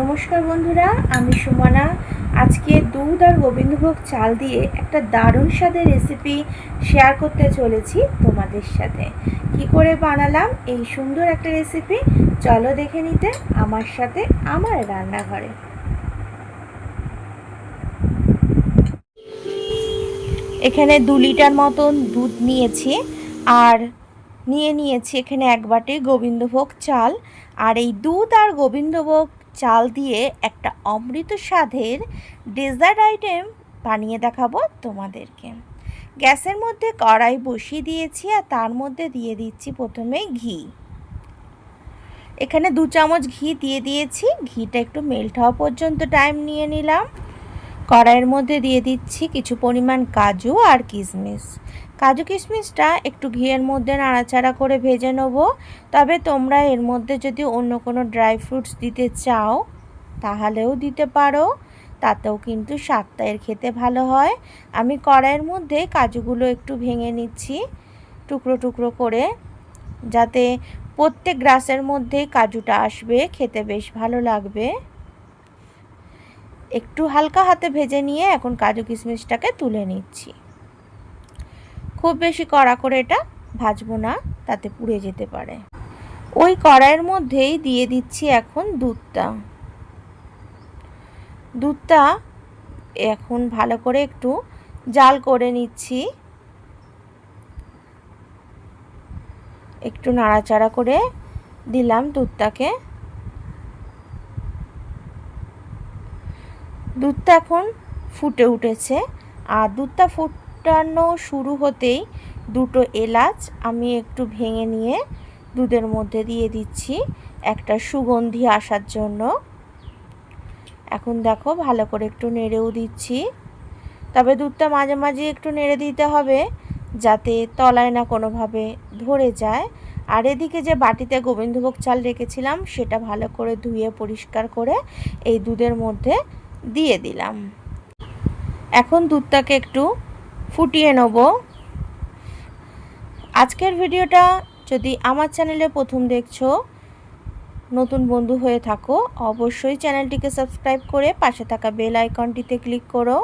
নমস্কার বন্ধুরা, আমি সুমনা। আজকে দুধ আর গোবিন্দভোগ চাল দিয়ে একটা দারুণ স্বাদের রেসিপি শেয়ার করতে চলেছি তোমাদের সাথে। কি করে বানালাম? এই সুন্দর একটা রেসিপি চলো দেখে নিতে আমার সাথে আমার রান্নাঘরে। এখানে দু লিটার মতন দুধ নিয়েছি, আর নিয়ে নিয়েছি এখানে এক বাটি গোবিন্দভোগ চাল। আর এই দুধ আর গোবিন্দভোগ চাল দিয়ে একটা অমৃত স্বাদের ডেজার্ট আইটেম বানিয়ে দেখাবো তোমাদেরকে। গ্যাসের মধ্যে কড়াই বসিয়ে দিয়েছি আর তার মধ্যে দিয়ে দিচ্ছি প্রথমে ঘি। এখানে দু চামচ ঘি দিয়ে দিয়েছি। ঘিটা একটু মেল্ট হওয়া পর্যন্ত টাইম নিয়ে নিলাম। কড়াইয়ের মধ্যে দিয়ে দিচ্ছি কিছু পরিমাণ কাজু আর কিশমিশ। কাজু কিশমিশটা একটু ঘিয়ের মধ্যে নাড়াচাড়া করে ভেজে নেব। তবে তোমরা এর মধ্যে যদি অন্য কোনো ড্রাই ফ্রুটস দিতে চাও, তাহলেও দিতে পারো। তাতেও কিন্তু স্বাদটা এর খেতে ভালো হয়। আমি কড়াইয়ের মধ্যে কাজুগুলো একটু ভেঙে নিচ্ছি, টুকরো টুকরো করে, যাতে প্রত্যেক গ্রাসের মধ্যে কাজুটা আসবে, খেতে বেশ ভালো লাগবে। একটু হালকা হাতে ভেজে নিয়ে এখন কাজু কিশমিশটাকে তুলে নিচ্ছি। খুব বেশি কড়া করে এটা ভাজবো না, তাতে পুড়ে যেতে পারে। ওই কড়াইয়ের মধ্যেই দিয়ে দিচ্ছি এখন দুধটা। দুধটা এখন ভালো করে একটু জাল করে নিচ্ছি। একটু নাড়াচাড়া করে দিলাম দুধটাকে। দুধটা এখন ফুটে উঠেছে, আর দুধটা ফুটানো শুরু হতেই দুটো এলাচ আমি একটু ভেঙে নিয়ে দুধের মধ্যে দিয়ে দিচ্ছি একটা সুগন্ধি আসার জন্য। এখন দেখো ভালো করে একটু নেড়েও দিচ্ছি। তবে দুধটা মাঝে মাঝে একটু নেড়ে দিতে হবে যাতে তলায় না কোনোভাবে ধরে যায়। আর এদিকে যে বাটিতে গোবিন্দভোগ চাল রেখেছিলাম সেটা ভালো করে ধুয়ে পরিষ্কার করে এই দুধের মধ্যে দিয়ে দিলাম। এখন দুধটাকে একটু ফুটিয়ে নেব। আজকের ভিডিওটা যদি আমার চ্যানেলে প্রথম দেখছ, নতুন বন্ধু হয়ে থাকো, অবশ্যই চ্যানেলটিকে সাবস্ক্রাইব করে পাশে থাকা বেল আইকনটিতে ক্লিক করো।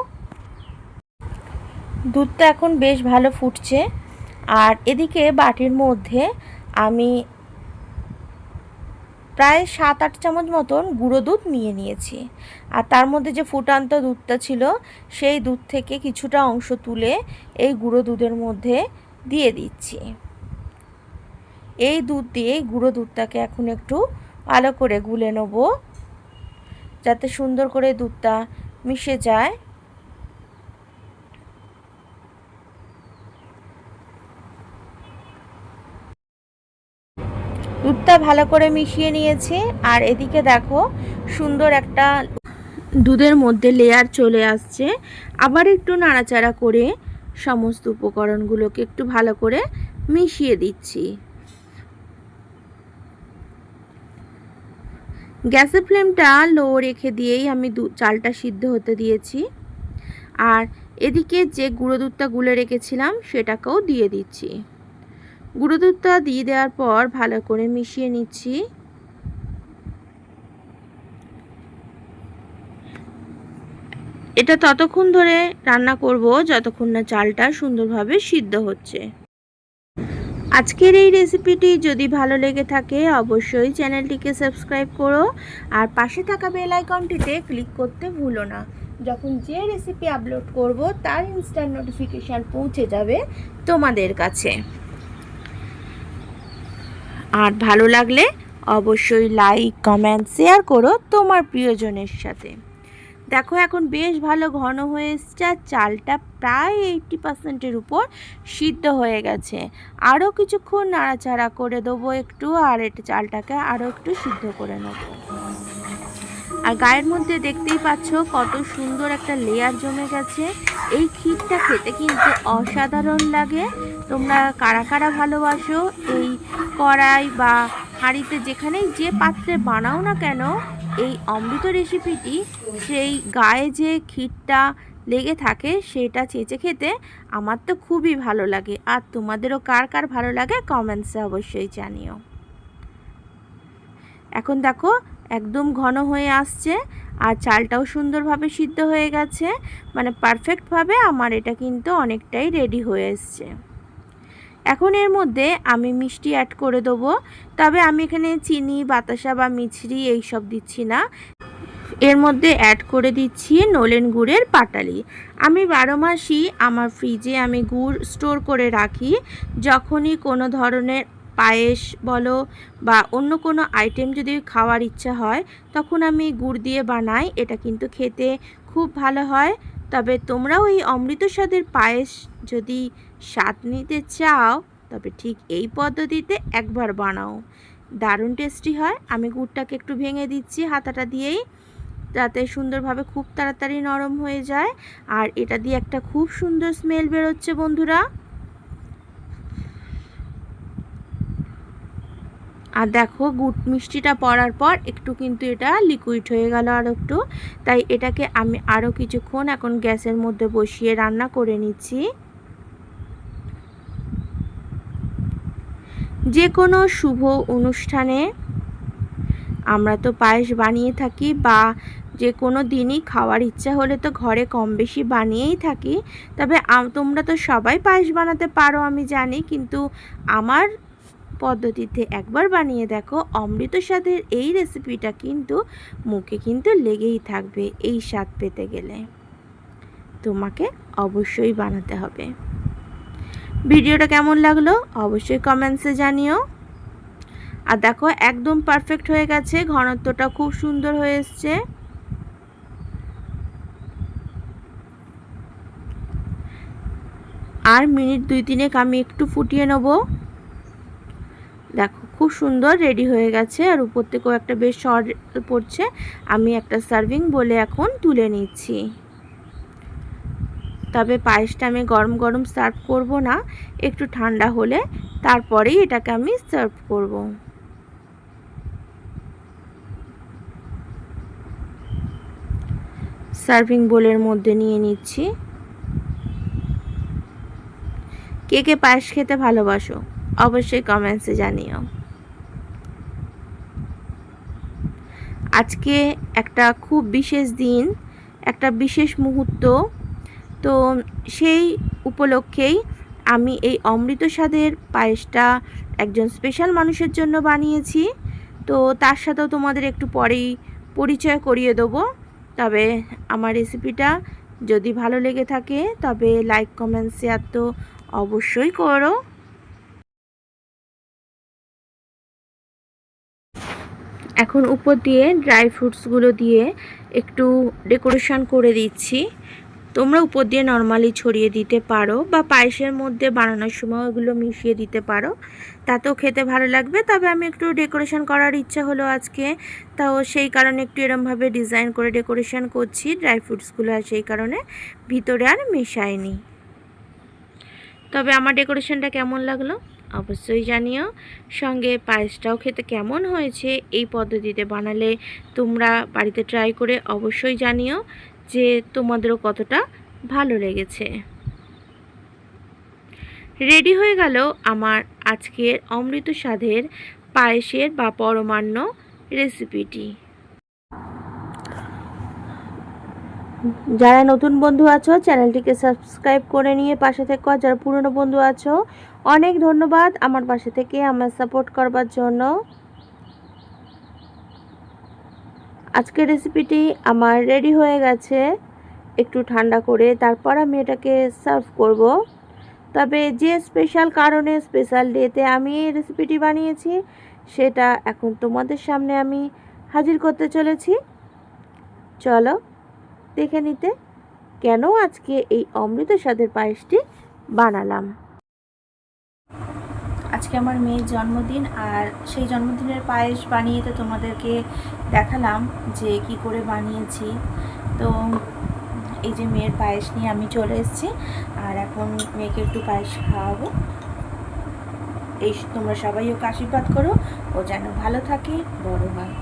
দুধটা এখন বেশ ভালো ফুটছে। আর এদিকে বাটির মধ্যে আমি প্রায় সাত আট চামচ মতন গুঁড়ো দুধ নিয়ে নিয়েছি। আর তার মধ্যে যে ফুটান্ত দুধটা ছিল, সেই দুধ থেকে কিছুটা অংশ তুলে এই গুঁড়ো দুধের মধ্যে দিয়ে দিচ্ছি। এই দুধ দিয়ে গুঁড়ো দুধটাকে এখন একটু ভালো করে গুলে নেব, যাতে সুন্দর করে দুধটা মিশে যায়। দুধটা ভালো করে মিশিয়ে নিয়েছি, আর এদিকে দেখো সুন্দর একটা দুধের মধ্যে লেয়ার চলে আসছে। আবার একটু নাড়াচাড়া করে সমস্ত উপকরণগুলোকে একটু ভালো করে মিশিয়ে দিচ্ছি। গ্যাসের ফ্লেমটা লো রেখে দিয়েই আমি চালটা সিদ্ধ হতে দিয়েছি। আর এদিকে যে গুঁড়ো দুধটা গুলে রেখেছিলাম, সেটাকেও দিয়ে দিচ্ছি। গুঁড়ো দুধটা দিয়ে দেওয়ার পর ভালো করে মিশিয়ে নিচ্ছি। এটা ততক্ষণ ধরে রান্না করব যতক্ষণ না চালটা সুন্দরভাবে সিদ্ধ হচ্ছে। আজকের এই রেসিপিটি যদি ভালো লেগে থাকে অবশ্যই চ্যানেলটিকে সাবস্ক্রাইব করো আর পাশে থাকা বেল আইকনটিতে ক্লিক করতে ভুলো না। যখন যে রেসিপি আপলোড করব তার ইনস্ট্যান্ট নোটিফিকেশান পৌঁছে যাবে তোমাদের কাছে। আর ভালো লাগলে অবশ্যই লাইক কমেন্ট শেয়ার করো তোমার প্রিয়জনের সাথে। দেখো এখন বেশ ভালো ঘন হয়ে এসছে আর চালটা প্রায় এইটটি পার্সেন্টের উপর সিদ্ধ হয়ে গেছে। আরও কিছুক্ষণ নাড়াচাড়া করে দেবো একটু আর এটা চালটাকে আরও একটু সিদ্ধ করে নেব। আর গায়ের মধ্যে দেখতেই পাচ্ছ কত সুন্দর একটা লেয়ার জমে গেছে। এই ক্ষীরটা খেতে কিন্তু অসাধারণ লাগে। তোমরা কারা কারা ভালোবাসো, এই কড়াই বা হাঁড়িতে যেখানেই যে পাত্রে বানাও না কেন, এই অমৃত রেসিপিটি সেই গায়ে যে ক্ষীরটা লেগে থাকে সেটা চেঁচে খেতে আমার তো খুবই ভালো লাগে। আর তোমাদেরও কার কার ভালো লাগে কমেন্টসে অবশ্যই জানিও। এখন দেখো একদম ঘন হয়ে আসছে আর চালটাও সুন্দরভাবে সিদ্ধ হয়ে গেছে। মানে পারফেক্টভাবে আমার এটা কিন্তু অনেকটাই রেডি হয়ে এসছে। এখন এর মধ্যে আমি মিষ্টি অ্যাড করে দেবো। তবে আমি এখানে চিনি, বাতাসা বা মিছরি এইসব দিচ্ছি না। এর মধ্যে অ্যাড করে দিচ্ছি নলেন গুড়ের পাটালি। আমি বারো মাসই আমার ফ্রিজে আমি গুড় স্টোর করে রাখি। যখনই কোনো ধরনের পায়েস বলো বা অন্য কোনো আইটেম যদি খাওয়ার ইচ্ছা হয়, তখন আমি গুড় দিয়ে বানাই। এটা কিন্তু খেতে খুব ভালো হয়। তবে তোমরাও এই অমৃত স্বাদের পায়েস যদি স্বাদ নিতে চাও, তবে ঠিক এই পদ্ধতিতে একবার বানাও। দারুণ টেস্টি হয়। আমি গুড়টাকে একটু ভেঙে দিচ্ছি হাতাটা দিয়েই। যাতে সুন্দরভাবে খুব তাড়াতাড়ি নরম হয়ে যায়। আর এটা দিয়ে একটা খুব সুন্দর স্মেল বেরোচ্ছে বন্ধুরা। আর দেখো গুড় মিষ্টিটা পড়ার পর একটু কিন্তু এটা লিকুইড হয়ে গেল আর একটু। তাই এটাকে আমি আরও কিছুক্ষণ এখন গ্যাসের মধ্যে বসিয়ে রান্না করে নিচ্ছি। যে কোনো শুভ অনুষ্ঠানে আমরা তো পায়েস বানিয়ে থাকি বা যে কোনো দিনই খাওয়ার ইচ্ছা হলে তো ঘরে কম বেশি বানিয়েই থাকি। তবে তোমরা তো সবাই পায়েস বানাতে পারো আমি জানি, কিন্তু আমার পদ্ধতিতে একবার বানিয়ে দেখো অমৃত স্বাদের এই রেসিপিটা কিন্তু মুখে কিন্তু লেগেই থাকবে এই স্বাদ পেতে গেলে। তোমাকে অবশ্যই বানাতে হবে। ভিডিওটা কেমন লাগল অবশ্যই কমেন্টসে জানিও। আর দেখো একদম পারফেক্ট হয়ে গেছে, ঘনত্বটা খুব সুন্দর হয়ে এসছে। আর মিনিট দুই তিনেক আমি একটু ফুটিয়ে নেব। দেখো, খুব সুন্দর রেডি হয়ে গেছে আর উপর থেকেও একটা বেশ সর পড়ছে। আমি একটা সার্ভিং বলে এখন তুলে নিচ্ছি। তবে পায়েসটা আমি গরম গরম সার্ভ করব না, একটু ঠান্ডা হলে তারপরেই এটাকে আমি সার্ভ করব। সার্ভিং বোলের মধ্যে নিয়ে নিচ্ছি। কে কে পায়েস খেতে ভালোবাসো? অবশ্যই কমেন্টসে জানিও। আজকে একটা খুব বিশেষ দিন, একটা বিশেষ মুহূর্ত। তো সেই উপলক্ষেই আমি এই অমৃত স্বাদের পায়েসটা একজন স্পেশাল মানুষের জন্য বানিয়েছি। তো তার সাথেও তোমাদের একটু পরেই পরিচয় করিয়ে দেবো। তবে আমার রেসিপিটা যদি ভালো লেগে থাকে, তবে লাইক কমেন্ট শেয়ার তো অবশ্যই করো। এখন উপর দিয়ে ড্রাই ফ্রুটসগুলো দিয়ে একটু ডেকোরেশন করে দিচ্ছি। তোমরা উপর দিয়ে নর্মালি ছড়িয়ে দিতে পারো বা পায়েসের মধ্যে বানানোর সময় ওগুলো মিশিয়ে দিতে পারো। তাতেও খেতে ভালো লাগবে। তবে আমি একটু ডেকোরেশন করার ইচ্ছা হলো আজকে। তাও সেই কারণে একটু এরমভাবে ডিজাইন করে ডেকোরেশন করছি ড্রাই ফ্রুটসগুলো আর সেই কারণে ভিতরে আর মেশায়নি তবে আমার ডেকোরেশনটা কেমন লাগল? অবশ্যই জানিও। সঙ্গে পায়েসটাও খেতে কেমন হয়েছে এই পদ্ধতিতে বানালে তোমরা বাড়িতে ট্রাই করে অবশ্যই জানিও যে তোমাদেরও কতটা ভালো লেগেছে। রেডি হয়ে গেল আমার আজকের অমৃত স্বাদের পায়েসের বা পরমান্ন রেসিপিটি যারা নতুন বন্ধু আছো, চ্যানেলটিকে সাবস্ক্রাইব করে নিয়ে পাশে থেকে। যারা পুরনো বন্ধু আছো, অনেক ধন্যবাদ আমার পাশে থেকে আমার সাপোর্ট করবার জন্য। আজকের রেসিপিটি আমার রেডি হয়ে গেছে। একটু ঠান্ডা করে তারপর আমি এটাকে সার্ভ করব। তবে যে স্পেশাল কারণে স্পেশাল ডেতে আমি এই রেসিপিটি বানিয়েছি, সেটা এখন তোমাদের সামনে আমি হাজির করতে চলেছি। চলো দেখে নিতে, কেন আজকে এই অমৃত স্বাদের পায়েসটি বানালাম? আজকে আমার মেয়ের জন্মদিন আর সেই জন্মদিনের পায়েস বানিয়ে তো তোমাদেরকে দেখালাম যে কি করে বানিয়েছি। তো এই যে মেয়ের পায়েস নিয়ে আমি চলে এসেছি আর এখন মেয়েকে একটু পায়েস খাওয়াবো। এই তোমরা সবাই ওকে আশীর্বাদ করো, ও যেন ভালো থাকে, বড় হয়।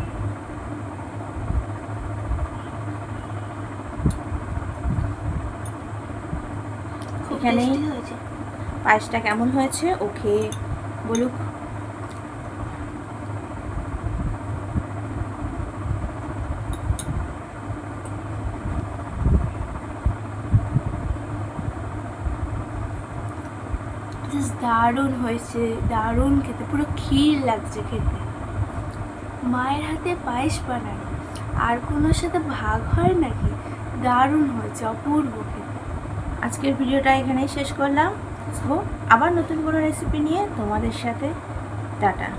এখানেই। পায়েসটা কেমন হয়েছে? ওকে বলুক। দারুণ হয়েছে, দারুণ খেতে, পুরো ক্ষীর লাগছে খেতে। মায়ের হাতে পায়েস বানানো, আর কোনোর সাথে ভাগ হয় নাকি? দারুণ হয়েছে, অপূর্ব খেতে। আজকের ভিডিওটা এখানেই শেষ করলাম। আবার নতুন কোনো রেসিপি নিয়ে তোমাদের সাথে। টাটা।